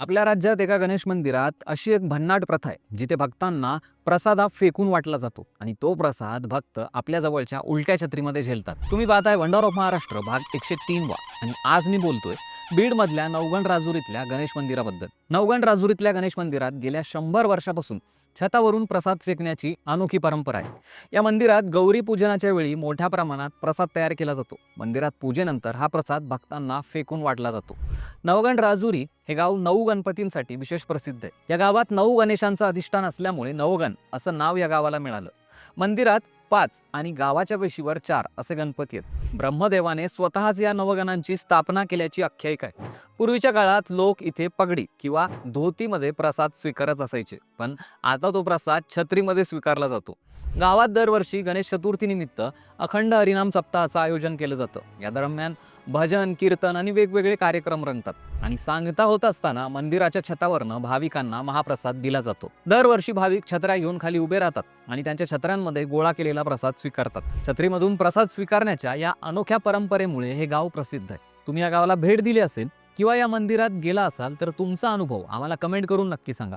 आपल्या राज्यात एका गणेश मंदिरात अशी एक भन्नाट प्रथा आहे जिथे भक्तांना प्रसाद हा फेकून वाटला जातो आणि तो प्रसाद भक्त आपल्या जवळच्या उलट्या छत्रीमध्ये झेलतात. तुम्ही पाहताय वंडर ऑफ महाराष्ट्र भाग एकशे तीन वा. आणि आज मी बोलतोय बीडमधल्या नवगण राजुरीतल्या गणेश मंदिराबद्दल. नवगण राजुरीतल्या गणेश मंदिरात गेल्या शंभर वर्षापासून छतावरून प्रसाद फेकण्याची अनोखी परंपरा आहे. या मंदिरात गौरी पूजनाच्या वेळी मोठ्या प्रमाणात प्रसाद तयार केला जातो. मंदिरात पूजेनंतर हा प्रसाद भक्तांना फेकून वाटला जातो. नवगण राजुरी हे गाव नऊ गणपतींसाठी विशेष प्रसिद्ध आहे. या गावात नऊ गणेशांचं अधिष्ठान असल्यामुळे नवगण असं नाव या गावाला मिळालं. मंदिरात पाच आणि गावाच्या वेशीवर चार असे गणपती आहेत. ब्रह्मदेवाने स्वतःच या नवगणांची स्थापना केल्याची आख्यायिका आहे. पूर्वीच्या काळात लोक इथे पगडी किंवा धोतीमध्ये प्रसाद स्वीकारत असायचे पण आता तो प्रसाद छत्रीमध्ये स्वीकारला जातो. गावात दरवर्षी गणेश चतुर्थीनिमित्त अखंड हरिनाम सप्ताहाचं आयोजन केलं जातं. या दरम्यान भजन कीर्तन आणि वेगवेगळे कार्यक्रम रंगतात. आणि सांगता होत असताना मंदिराच्या छतावरनं भाविकांना महाप्रसाद दिला जातो. दरवर्षी भाविक छत्र्या घेऊन खाली उभे राहतात आणि त्यांच्या छत्र्यांमध्ये गोळा केलेला प्रसाद स्वीकारतात. छत्रीमधून प्रसाद स्वीकारण्याच्या या अनोख्या परंपरेमुळे हे गाव प्रसिद्ध आहे. तुम्ही या गावाला भेट दिली असेल किंवा या मंदिरात गेला असाल तर तुमचा अनुभव आम्हाला कमेंट करून नक्की सांगा.